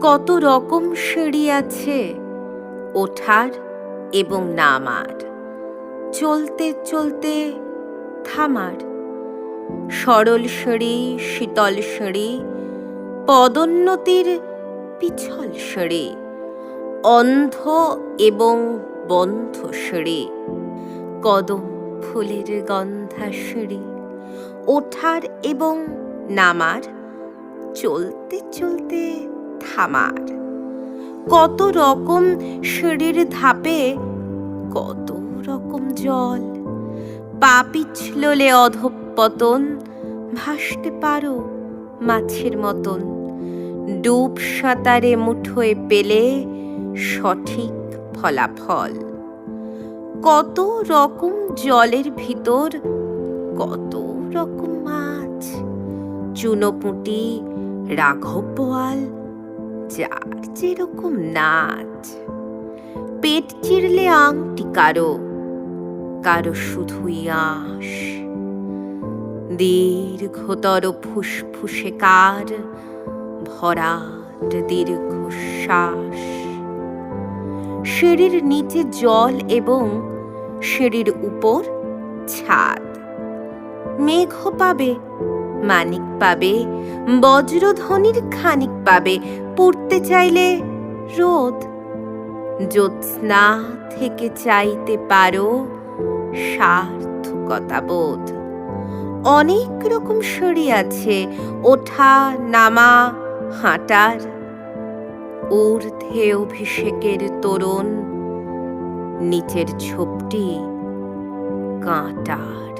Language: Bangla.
কত রকম সিঁড়ি আছে, ওঠার এবং নামার। চলতে চলতে থামার। সরল সিঁড়ি, শীতল সিঁড়ি, পদোন্নতির পিছল সিঁড়ি, অন্ধ এবং বন্ধ সিঁড়ি, কদম ফুলের গন্ধা সিঁড়ি, ওঠার এবং নামার, চলতে চলতে থামার কত রকম সিঁড়ির ধাপে, কত রকম জল। পা পিছললে অধপতন, ভাসতে পারো মাছের মতন। ডুব সাঁতারে মুঠোয় পেলে সঠিক ফলাফল। কত রকম জলের ভিতর, কত রকম মাছ। চুনোপুঁটি, রাঘব বোয়াল যার যেরকম নাচ। পেট চিরলে আংটি কারও কারও শুধুই আঁশ। দীর্ঘতর ফুসফুসে কার ভরাট দীর্ঘশ্বাস। সিঁড়ির নিচে জল এবং সিঁড়ির উপর ছাদ। মেঘ পাবে, মানিক পাবে, বজ্রধ্বনির খানিক পাবে পড়তে চাইলে রোদ। জ্যোৎস্না থেকে চাইতে পারো সার্থকতা বোধ। অনেক রকম সিঁড়ি আছে, ওঠা, নামা, হাঁটার। ঊর্ধ্বে অভিষেকের তোরণ, নিচের ঝোপটি কাঁটার।